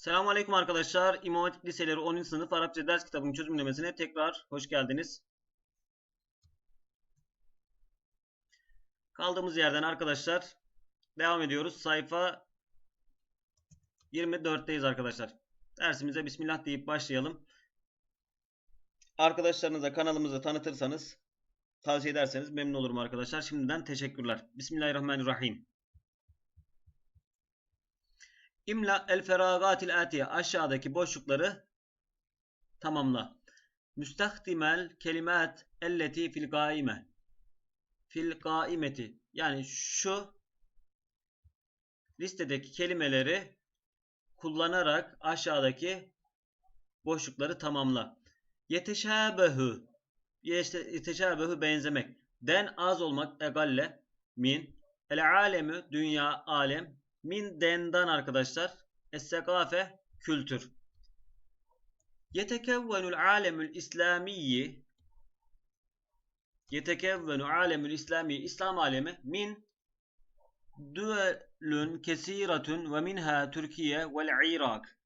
Selamun Aleyküm arkadaşlar. İmam Hatip Liseleri 10. sınıf Arapça ders kitabının çözümlemesine tekrar hoş geldiniz. Kaldığımız yerden arkadaşlar devam ediyoruz. Sayfa 24'teyiz arkadaşlar. Dersimize Bismillah deyip başlayalım. Arkadaşlarınıza kanalımızı tanıtırsanız tavsiye ederseniz memnun olurum arkadaşlar. Şimdiden teşekkürler. Bismillahirrahmanirrahim. İmla el feragatil atiye aşağıdaki boşlukları tamamla. Müstahdimel kelimat elleti fil gaime. Fil gaimeti. Yani şu listedeki kelimeleri kullanarak aşağıdaki boşlukları tamamla. Yeteşabehu. Yeteşabehu benzemek. Den az olmak egalle min. El alemü dünya alem Min dendan arkadaşlar. Es-sekafe kültür. Yetekevvenul alemül İslamiyyi Yetekevvenu alemül İslami İslam alemi min düvelün kesiratun ve minha Türkiye vel Irak.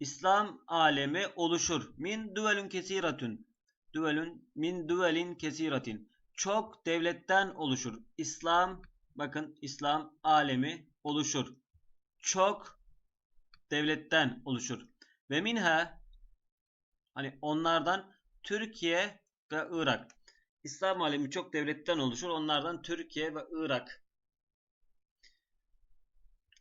İslam alemi oluşur. Min düvelün kesiratun. Düvelün min düvelin kesiratin. Çok devletten oluşur. İslam bakın İslam alemi oluşur. Çok devletten oluşur. Ve minha hani onlardan Türkiye ve Irak. İslam alemi çok devletten oluşur. Onlardan Türkiye ve Irak.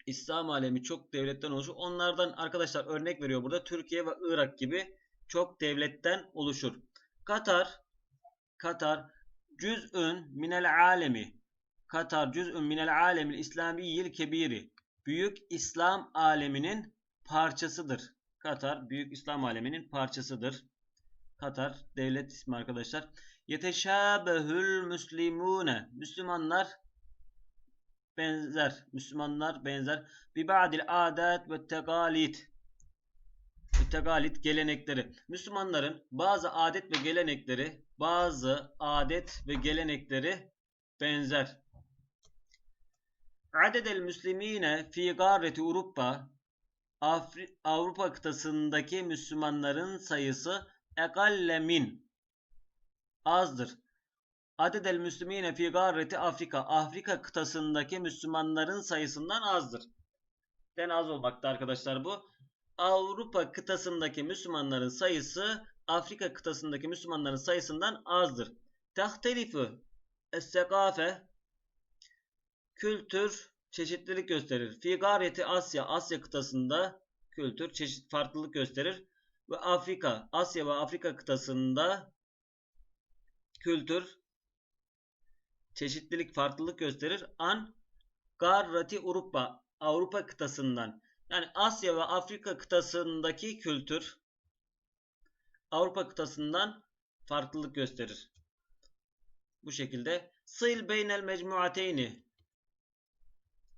İslam alemi çok devletten oluşur. Onlardan arkadaşlar örnek veriyor burada. Türkiye ve Irak gibi çok devletten oluşur. Katar Katar cüz'ün minel alemi Katar cüz'ün minel alemil İslamiyyil kebiri. Büyük İslam aleminin parçasıdır. Katar büyük İslam aleminin parçasıdır. Katar devlet ismi arkadaşlar. Yeteşabehül müslimune. Müslümanlar benzer. Müslümanlar benzer. Bi ba'dil adet ve tegalit. Tegalit gelenekleri. Müslümanların bazı adet ve gelenekleri, bazı adet ve gelenekleri benzer. Adedel Müslimine fi garreti Avrupa Avrupa kıtasındaki Müslümanların sayısı ekalle min azdır. Adedel Müslimine fi garreti Afrika Afrika kıtasındaki Müslümanların sayısından azdır. Den az olmakta arkadaşlar bu. Avrupa kıtasındaki Müslümanların sayısı Afrika kıtasındaki Müslümanların sayısından azdır. Tahtelifu es-sekafe kültür çeşitlilik gösterir. Fi Asya, Asya kıtasında kültür çeşit farklılık gösterir. Ve Afrika, Asya ve Afrika kıtasında kültür çeşitlilik farklılık gösterir. An garrati Avrupa, Avrupa kıtasından. Yani Asya ve Afrika kıtasındaki kültür Avrupa kıtasından farklılık gösterir. Bu şekilde. Sil beynel mecmuateyni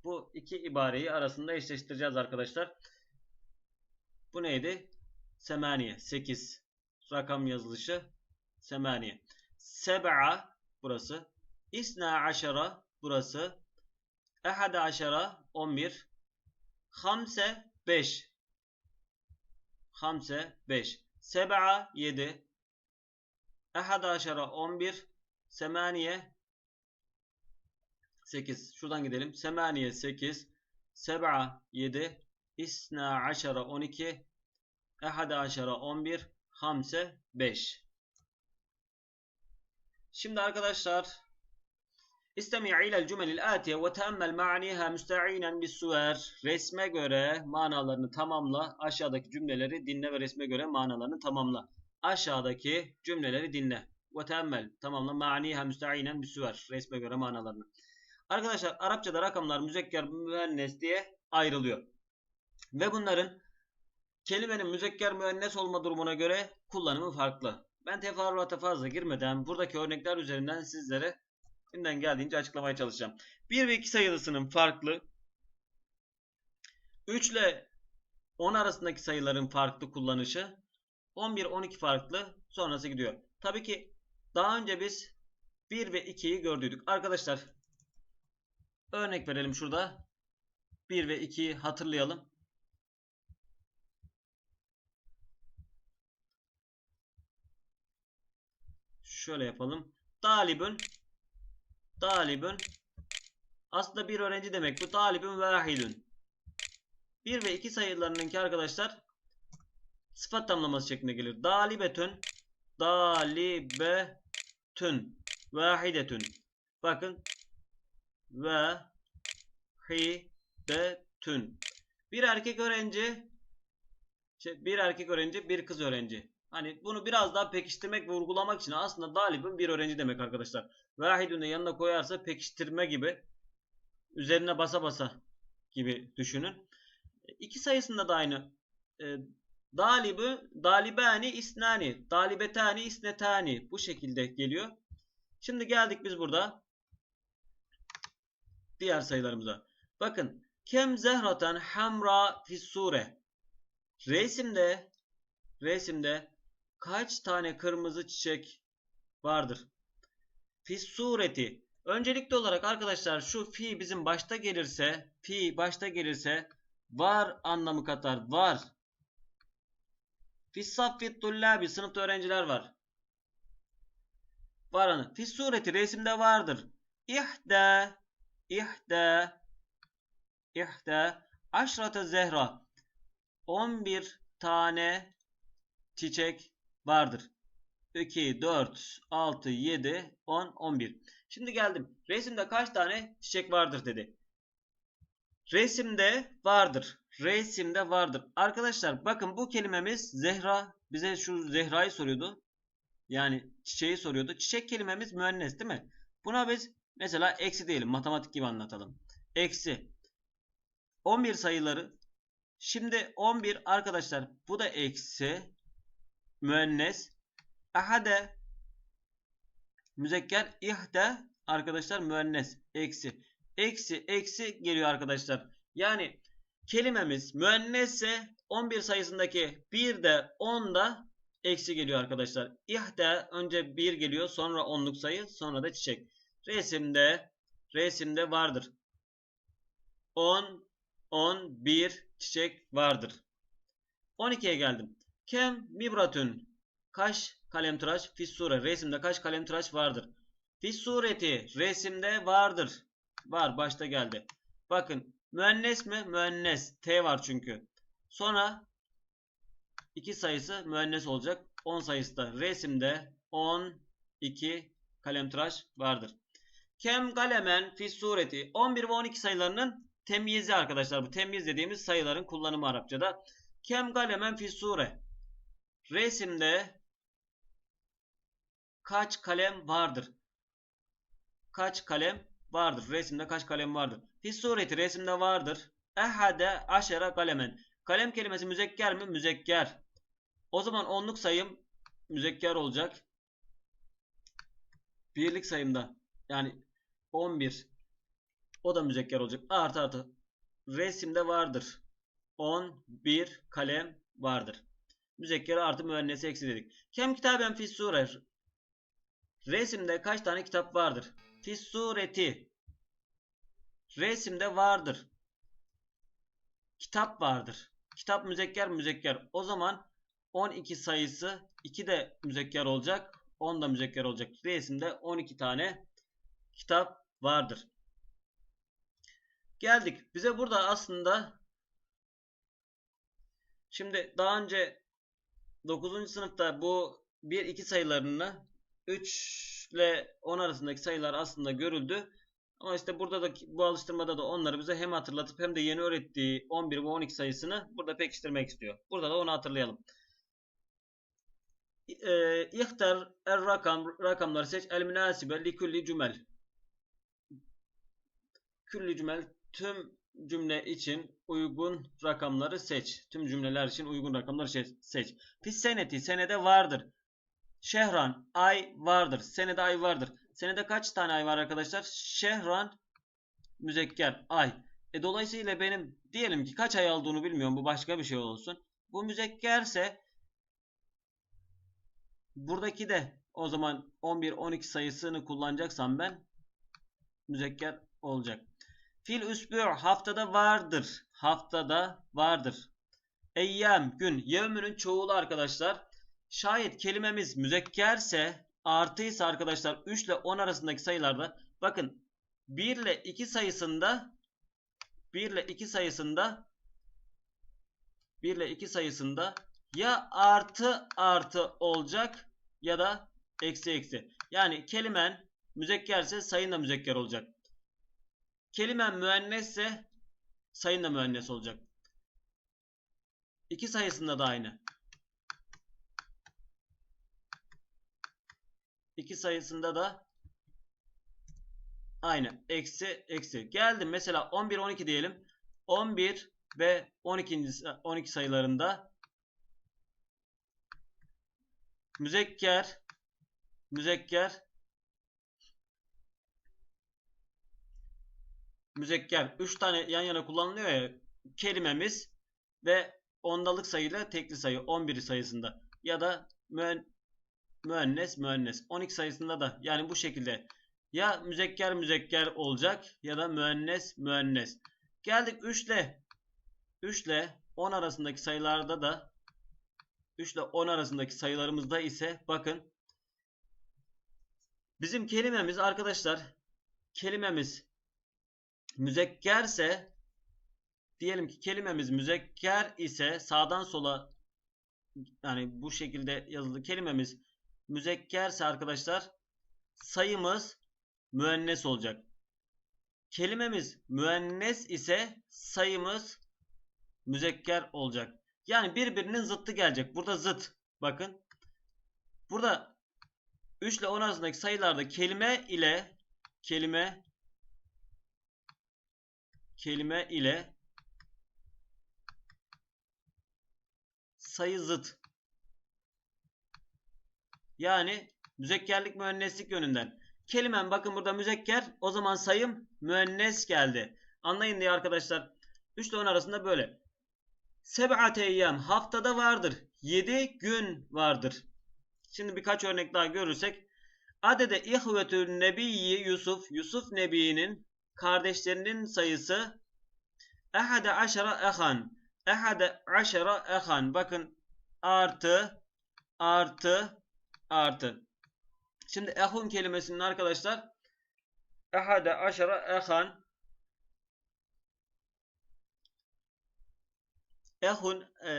bu iki ibareyi arasında eşleştireceğiz arkadaşlar. Bu neydi? Semaniye. 8. Rakam yazılışı. Semaniye. Seb'a burası. İsna aşara burası. Ehade aşara 11. Hamse 5. Hamse 5. Seb'a 7. Ehade aşara 11. Semaniye 8. Şuradan gidelim. Semaniye 8. Seb'a 7. İsna aşara 12. Ehade aşara 11. Hamse 5. Şimdi arkadaşlar İstemi' ilel cümelil atiye ve teemmel ma'niha müsta'inen bis suver. Resme göre manalarını tamamla. Aşağıdaki cümleleri dinle ve resme göre manalarını tamamla. Aşağıdaki cümleleri dinle. Ve teemmel tamamla ma'niha müsta'inen bis suver. Resme göre manalarını. Arkadaşlar Arapçada rakamlar müzekker müennes diye ayrılıyor. Ve bunların kelimenin müzekker müennes olma durumuna göre kullanımı farklı. Ben teferruata fazla girmeden buradaki örnekler üzerinden sizlere elimden geldiğince açıklamaya çalışacağım. 1 ve 2 sayılısının farklı. 3 ile 10 arasındaki sayıların farklı kullanışı. 11, 12 farklı. Sonrası gidiyor. Tabii ki daha önce biz 1 ve 2'yi gördüydük. Arkadaşlar Örnek verelim şurada. 1 ve 2'yi hatırlayalım. Şöyle yapalım. Talibün Talibün Aslında bir öğrenci demek bu. Talibün vahidün 1 ve 2 sayılarınınki arkadaşlar sıfat tamlaması şeklinde gelir. Dalibetün Dalibetün Vahidetün Bakın vahidetün. Bir erkek öğrenci şey, bir erkek öğrenci, bir kız öğrenci. Hani bunu biraz daha pekiştirmek ve vurgulamak için aslında dalibin bir öğrenci demek arkadaşlar. Vahidun da yanına koyarsa pekiştirme gibi üzerine basa basa gibi düşünün. İki sayısında da aynı. E, dalibi, dalibani isnani, dalibetani isnetani bu şekilde geliyor. Şimdi geldik biz burada diğer sayılarımıza. Bakın kem zehratan hamra fissure. Resimde resimde kaç tane kırmızı çiçek vardır? Fissureti. Öncelikli olarak arkadaşlar şu fi bizim başta gelirse, fi başta gelirse var anlamı katar. Var. Fissaffit tullabi. Sınıfta öğrenciler var. Var anı. Fissureti resimde vardır. İhde. İhde. İhde. Aşrata zehra. 11 tane çiçek vardır. 2, 4, 6, 7, 10, 11. Şimdi geldim. Resimde kaç tane çiçek vardır dedi. Resimde vardır. Resimde vardır. Arkadaşlar bakın bu kelimemiz Zehra. Bize şu Zehra'yı soruyordu. Yani çiçeği soruyordu. Çiçek kelimemiz müennes değil mi? Buna biz mesela eksi diyelim. Matematik gibi anlatalım. Eksi. 11 sayıları. Şimdi 11 arkadaşlar bu da eksi. Müennes. Ahade. Müzekker. İhde. Arkadaşlar müennes. Eksi. Eksi eksi geliyor arkadaşlar. Yani kelimemiz müennesse 11 sayısındaki 1 de 10 da eksi geliyor arkadaşlar. İhde önce 1 geliyor sonra 10'luk sayı sonra da çiçek. Resimde resimde vardır. 10 11 çiçek vardır. 12'ye geldim. Kem mibratün kaç kalemtıraş fissure resimde kaç kalemtıraş vardır. Fissureti resimde vardır. Var başta geldi. Bakın müennes mi? Müennes. T var çünkü. Sonra iki sayısı müennes olacak. 10 sayısı da resimde 12 kalemtıraş vardır. Kem galemen fi sureti 11 ve 12 sayılarının temyizi arkadaşlar. Bu temyiz dediğimiz sayıların kullanımı Arapçada. Kem galemen fi sure. Resimde kaç kalem vardır? Kaç kalem vardır? Resimde kaç kalem vardır? Fi sureti resimde vardır. Ehade aşera kalemen. Kalem kelimesi müzekker mi? Müzekker. O zaman onluk sayım müzekker olacak. Birlik sayımda yani 11 o da müzekker olacak. Artı artı. Resimde vardır. 11 kalem vardır. Müzekkeri artı müennesi eksi dedik. Kem kitaben fis sure. Resimde kaç tane kitap vardır? Fis sureti. Resimde vardır. Kitap vardır. Kitap müzekker müzekker. O zaman 12 sayısı 2 de müzekker olacak. 10 da müzekker olacak. Resimde 12 tane kitap vardır. Geldik. Bize burada aslında şimdi daha önce 9. sınıfta bu 1-2 sayılarını 3 ile 10 arasındaki sayılar aslında görüldü. Ama işte burada da bu alıştırmada da onları bize hem hatırlatıp hem de yeni öğrettiği 11 ve 12 sayısını burada pekiştirmek istiyor. Burada da onu hatırlayalım. İhtar er rakam rakamları seç el münasibe li cümel. Külli cümel tüm cümle için uygun rakamları seç. Tüm cümleler için uygun rakamları seç. Fis seneti senede vardır. Şehran ay vardır. Senede ay vardır. Senede kaç tane ay var arkadaşlar? Şehran müzekker ay. E dolayısıyla benim diyelim ki kaç ay aldığını bilmiyorum. Bu başka bir şey olsun. Bu müzekkerse buradaki de o zaman 11 12 sayısını kullanacaksam ben müzekker olacak. Fil üsbü haftada vardır. Haftada vardır. Eyyem gün. Yevmünün çoğulu arkadaşlar. Şayet kelimemiz müzekkerse artıysa arkadaşlar 3 ile 10 arasındaki sayılarda bakın 1 ile 2 sayısında 1 ile 2 sayısında 1 ile 2 sayısında ya artı artı olacak ya da eksi eksi. Yani kelimen müzekkerse sayın da müzekker olacak. Kelimen müennesse sayın da müennes olacak. İki sayısında da aynı. İki sayısında da aynı. Eksi eksi. Geldim mesela 11 12 diyelim. 11 ve 12. 12 sayılarında müzekker müzekker müzekker 3 tane yan yana kullanılıyor ya kelimemiz ve ondalık sayıyla tekli sayı 11 sayısında. Ya da müen, müennes müennes. 12 sayısında da yani bu şekilde. Ya müzekker müzekker olacak ya da müennes müennes. Geldik 3 ile 3 ile 10 arasındaki sayılarda da 3 ile 10 arasındaki sayılarımızda ise bakın. Bizim kelimemiz arkadaşlar kelimemiz müzekkerse diyelim ki kelimemiz müzekker ise sağdan sola yani bu şekilde yazılı kelimemiz müzekkerse arkadaşlar sayımız müennes olacak. Kelimemiz müennes ise sayımız müzekker olacak. Yani birbirinin zıttı gelecek. Burada zıt. Bakın. Burada 3 ile 10 arasındaki sayılarda kelime ile kelime kelime ile sayı zıt. Yani müzekkerlik müenneslik yönünden. Kelimem bakın burada müzekker. O zaman sayım müennes geldi. Anlayın diye arkadaşlar. 3 ile 10 arasında böyle. Seb'ate eyyam haftada vardır. 7 gün vardır. Şimdi birkaç örnek daha görürsek. Adede ihvetün nebiyyi Yusuf. Yusuf Nebi'nin kardeşlerinin sayısı ehade aşara ehan. Ehade aşara ehan. Bakın artı artı artı. Şimdi ehun kelimesinin arkadaşlar ehade aşara ehan ehun e,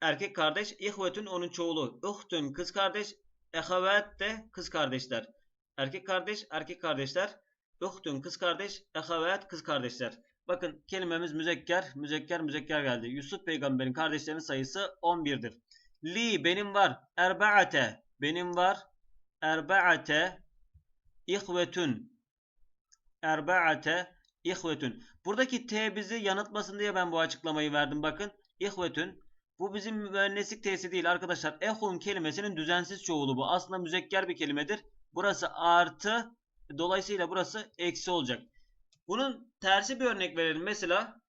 erkek kardeş, ihvetün onun çoğulu, uhtun kız kardeş, ehavet de kız kardeşler. Erkek kardeş, erkek kardeşler, uhtun kız kardeş, ehavet kız kardeşler. Bakın kelimemiz müzekker, müzekker, müzekker geldi. Yusuf peygamberin kardeşlerinin sayısı 11'dir. Li benim var, erbaate benim var, erbaate ihvetün erbaate ihvetün. Buradaki T bizi yanıltmasın diye ben bu açıklamayı verdim bakın. İhvetün. Bu bizim müenneslik T'si değil arkadaşlar. Ehun kelimesinin düzensiz çoğulu bu. Aslında müzekker bir kelimedir. Burası artı. Dolayısıyla burası eksi olacak. Bunun tersi bir örnek verelim. Mesela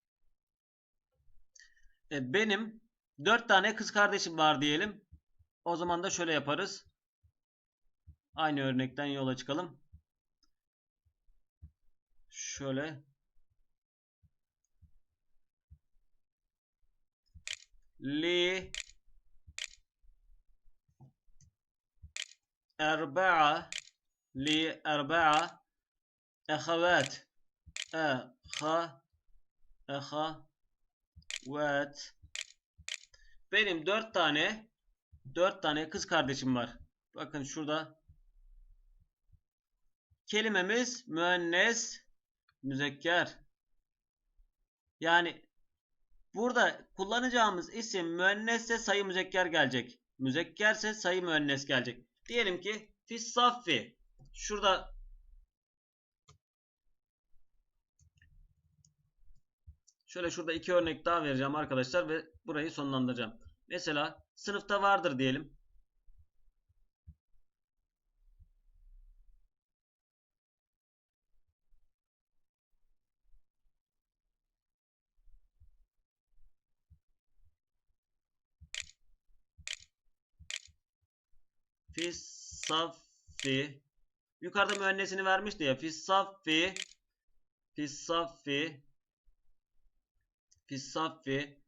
e, benim 4 tane kız kardeşim var diyelim. O zaman da şöyle yaparız. Aynı örnekten yola çıkalım. Şöyle li erba'a li erba'a ehavet eha ehavet benim dört tane dört tane kız kardeşim var. Bakın şurada kelimemiz müennes müzekker. Yani Burada kullanacağımız isim müennesse sayı müzekker gelecek. Müzekkerse sayı müennes gelecek. Diyelim ki fissaffi. Şurada Şöyle şurada iki örnek daha vereceğim arkadaşlar ve burayı sonlandıracağım. Mesela sınıfta vardır diyelim. Fissaffi Yukarıda müennesini vermişti ya. Fissaffi Fissaffi Fissaffi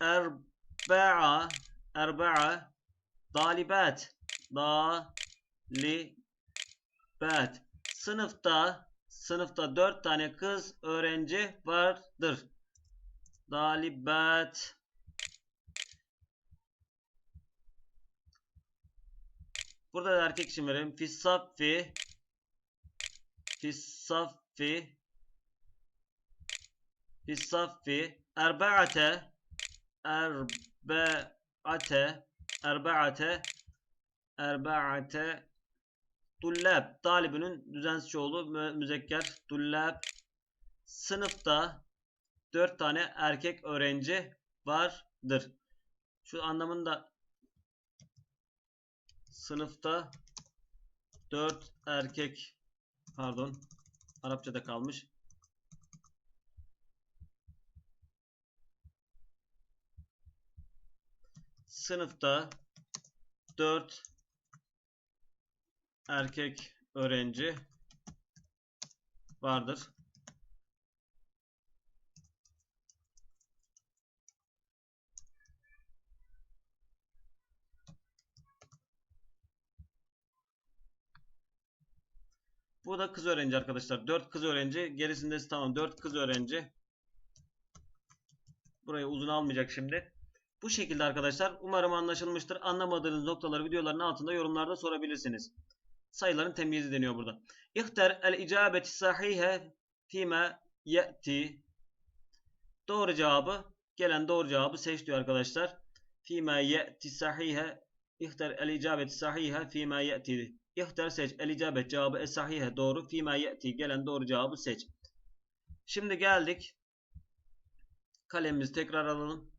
Erba'a Erba'a Dalibat Dalibat. Sınıfta sınıfta 4 tane kız öğrenci vardır. Dalibet. Burada da erkek için verelim. Fissaffi. Fissaffi. Fissaffi. Erbaate. Erbaate. Erbaate. Erbaate. Tullab. Talibinin düzensiz çoğulu mü müzekker. Tullab. Sınıfta 4 tane erkek öğrenci vardır. Şu anlamında sınıfta 4 erkek pardon Arapçada kalmış. Sınıfta 4 erkek öğrenci vardır. Bu da kız öğrenci arkadaşlar. 4 kız öğrenci. Gerisinde tamam 4 kız öğrenci. Burayı uzun almayacak şimdi. Bu şekilde arkadaşlar. Umarım anlaşılmıştır. Anlamadığınız noktaları videoların altında yorumlarda sorabilirsiniz. Sayıların temyizi deniyor burada. İhtar el icabeti sahihe fima ye'ti. Doğru cevabı gelen doğru cevabı seç diyor arkadaşlar. Fima ye'ti sahihe İhtar el icabeti sahihe fima ye'ti. İhtar seç. El icabet cevabı es sahihe doğru. Fima ye'ti gelen doğru cevabı seç. Şimdi geldik. Kalemimizi tekrar alalım.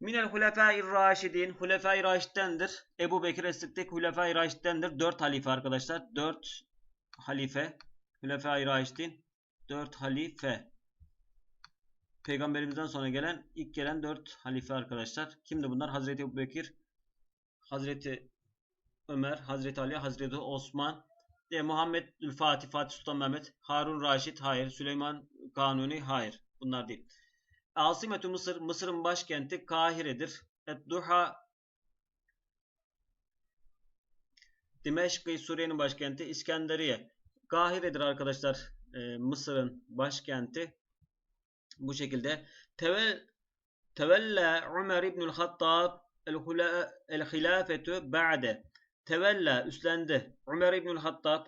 Minel hulefâi raşidin. Hulefâi raşiddendir. Ebu Bekir Es-Sıddık hulefâi raşiddendir. 4 halife arkadaşlar. 4 halife. Hulefâi raşidin. 4 halife. Peygamberimizden sonra gelen ilk gelen 4 halife arkadaşlar. Kimdi bunlar? Hazreti Ebu Bekir, Hazreti Ömer, Hazreti Ali, Hazreti Osman, e, Muhammed Fatih, Fatih Sultan Mehmet, Harun Raşid, hayır. Süleyman Kanuni, hayır. Bunlar değil. Asimetü Mısır, Mısır'ın başkenti Kahire'dir. Et-Duha Dimeşk Suriye'nin başkenti İskenderiye. Kahire'dir arkadaşlar e, Mısır'ın başkenti. Bu şekilde. Tevel, tevella Ömer İbnül Hattab el-hilafetü ba'de. Tevella üstlendi. Ömer İbnül Hattab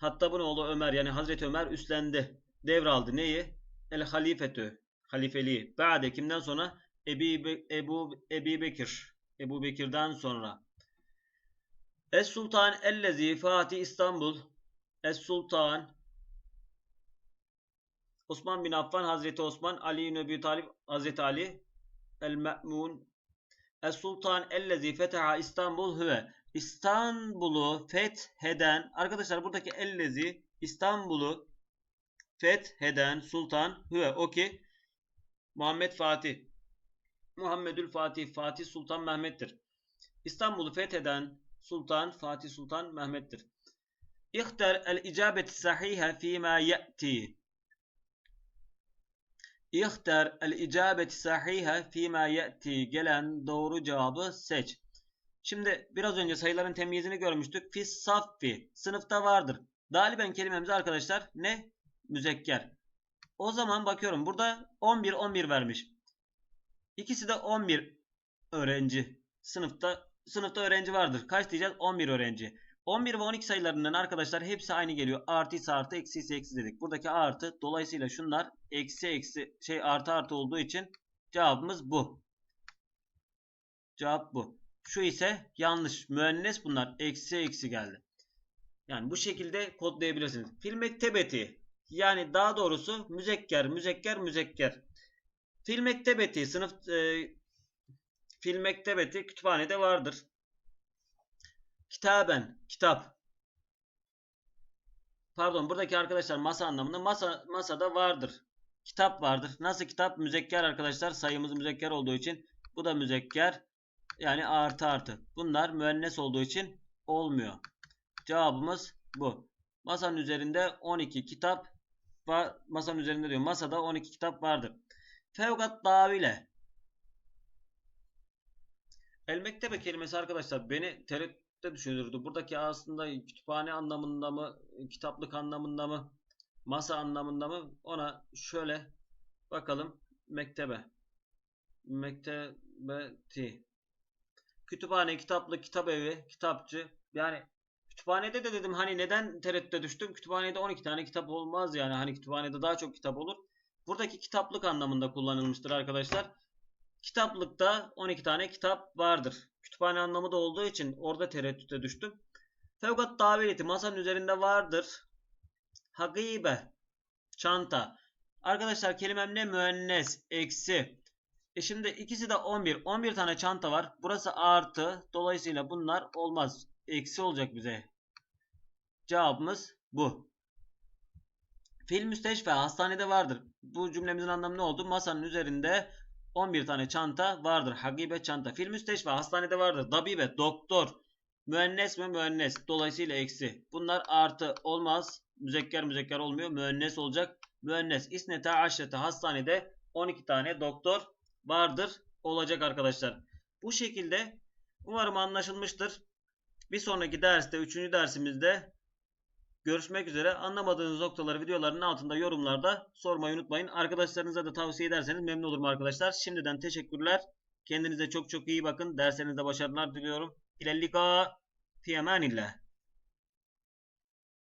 Hattab'ın oğlu Ömer yani Hazreti Ömer üstlendi. Devraldı neyi? El halifetü. Halifeliği. Ba'de kimden sonra? Ebi, Ebu, Ebi Bekir. Ebu Bekir'den sonra. Es Sultan Ellezi Fatih İstanbul. Es Sultan Osman bin Affan Hazreti Osman Ali bin Ebi Talib Hazreti Ali El Me'mun Es Sultan Ellezi Fetaha İstanbul Hüve İstanbul'u fetheden arkadaşlar buradaki ellezi İstanbul'u fetheden sultan hüve o ki Muhammed Fatih Muhammedül Fatih Fatih Sultan Mehmet'tir. İstanbul'u fetheden sultan Fatih Sultan Mehmet'tir. İhtar el icabeti sahihe fîmâ ye'ti. İhtar el icabeti sahihe fîmâ ye'ti. Gelen doğru cevabı seç. Şimdi biraz önce sayıların temyizini görmüştük. Fis saffi. Sınıfta vardır. Daliben kelimemiz arkadaşlar ne? Müzekker. O zaman bakıyorum. Burada 11 11 vermiş. İkisi de 11 öğrenci. Sınıfta sınıfta öğrenci vardır. Kaç diyeceğiz? 11 öğrenci. 11 ve 12 sayılarından arkadaşlar hepsi aynı geliyor. Artı ise artı, eksi ise eksi dedik. Buradaki artı dolayısıyla şunlar eksi eksi şey artı artı olduğu için cevabımız bu. Cevap bu. Şu ise yanlış. Müennes bunlar. Eksi eksi geldi. Yani bu şekilde kodlayabilirsiniz. Fil mektebeti. Yani daha doğrusu müzekker, müzekker, müzekker. Fil mektebeti sınıf e, fil mektebeti kütüphanede vardır. Kitaben, kitap. Pardon buradaki arkadaşlar masa anlamında masa masada vardır. Kitap vardır. Nasıl kitap? Müzekker arkadaşlar. Sayımız müzekker olduğu için bu da müzekker. Yani artı artı. Bunlar müennes olduğu için olmuyor. Cevabımız bu. Masanın üzerinde 12 kitap var. Masanın üzerinde diyor. Masada 12 kitap vardır. Fevkat davile. El mektebe kelimesi arkadaşlar beni de düşünürdü. Buradaki aslında kütüphane anlamında mı, kitaplık anlamında mı, masa anlamında mı ona şöyle bakalım. Mektebe. Mektebeti. Kütüphane, kitaplık, kitap evi, kitapçı. Yani kütüphanede de dedim hani neden tereddüte düştüm? Kütüphanede 12 tane kitap olmaz yani. Hani kütüphanede daha çok kitap olur. Buradaki kitaplık anlamında kullanılmıştır arkadaşlar. Kitaplıkta 12 tane kitap vardır. Kütüphane anlamı da olduğu için orada tereddüte düştüm. Fevkat tabireti masanın üzerinde vardır. Hagibe. Çanta. Arkadaşlar kelimem ne? Müennes. Eksi. E şimdi ikisi de 11. 11 tane çanta var. Burası artı. Dolayısıyla bunlar olmaz. Eksi olacak bize. Cevabımız bu. Fil müsteşfe hastanede vardır. Bu cümlemizin anlamı ne oldu? Masanın üzerinde 11 tane çanta vardır. Hagibe çanta. Fil müsteşfe hastanede vardır. Dabibe doktor. Müennes mi müennes. Dolayısıyla eksi. Bunlar artı olmaz. Müzekker müzekker olmuyor. Müennes olacak. Müennes. İsnete aşrete hastanede 12 tane doktor vardır. Olacak arkadaşlar. Bu şekilde umarım anlaşılmıştır. Bir sonraki derste 3. dersimizde görüşmek üzere. Anlamadığınız noktaları videoların altında yorumlarda sormayı unutmayın. Arkadaşlarınıza da tavsiye ederseniz memnun olurum arkadaşlar. Şimdiden teşekkürler. Kendinize çok çok iyi bakın. Derslerinizde başarılar diliyorum. İlellika fi emanillah.